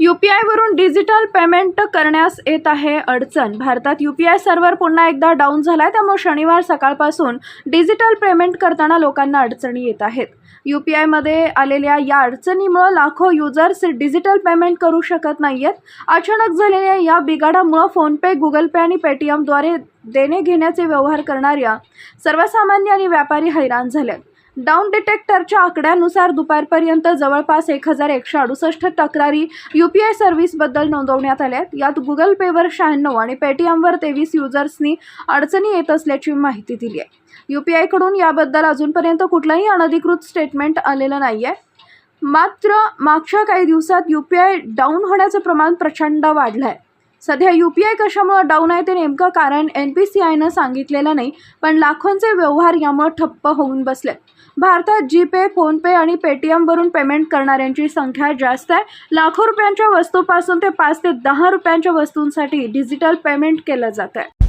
UPI वरून digital payment करण्यास येत आहे अडचण. भारतात युपीआय सर्व्हर पुन्हा एकदा डाऊन झालाय त्यामुळे शनिवार सकाळपासून डिजिटल पेमेंट करताना लोकांना अडचणी येत आहेत. युपीआयमध्ये आलेल्या या अडचणीमुळे लाखो युजर्स डिजिटल पेमेंट करू शकत नाहीयेत. अचानक झालेल्या या बिघाडामुळे फोनपे गुगल पे आणि पेटीएमद्वारे देणे घेण्याचे व्यवहार करणाऱ्या सर्वसामान्य आणि व्यापारी हैराण झाले डाऊन डिटेक्टरच्या आकड्यानुसार दुपारपर्यंत जवळपास एक हजार एकशे अडुसष्ट तक्रारी यू पी आय सर्व्हिसबद्दल नोंदवण्यात आल्या आहेत. यात गुगल पेवर शहाण्णव आणि पेटीएमवर तेवीस युजर्सनी अडचणी येत असल्याची माहिती दिली आहे. यू पी आयकडून याबद्दल अजूनपर्यंत कुठलंही अनधिकृत स्टेटमेंट आलेलं नाही आहे मात्र मागच्या काही दिवसात यू पी आय डाऊन होण्याचं प्रमाण प्रचंड वाढलं आहे सध्या यू पी आय कशामुळं डाऊन आहे ते नेमकं कारण एन पी सी आयनं सांगितलेलं नाही पण लाखोंचे व्यवहार यामुळे ठप्प होऊन बसले भारतात जीपे फोनपे आणि पेटीएमवरून पेमेंट करणाऱ्यांची संख्या जास्त आहे. लाखो रुपयांच्या वस्तूपासून ते पाच ते दहा रुपयांच्या वस्तूंसाठी डिजिटल पेमेंट केलं जात आहे.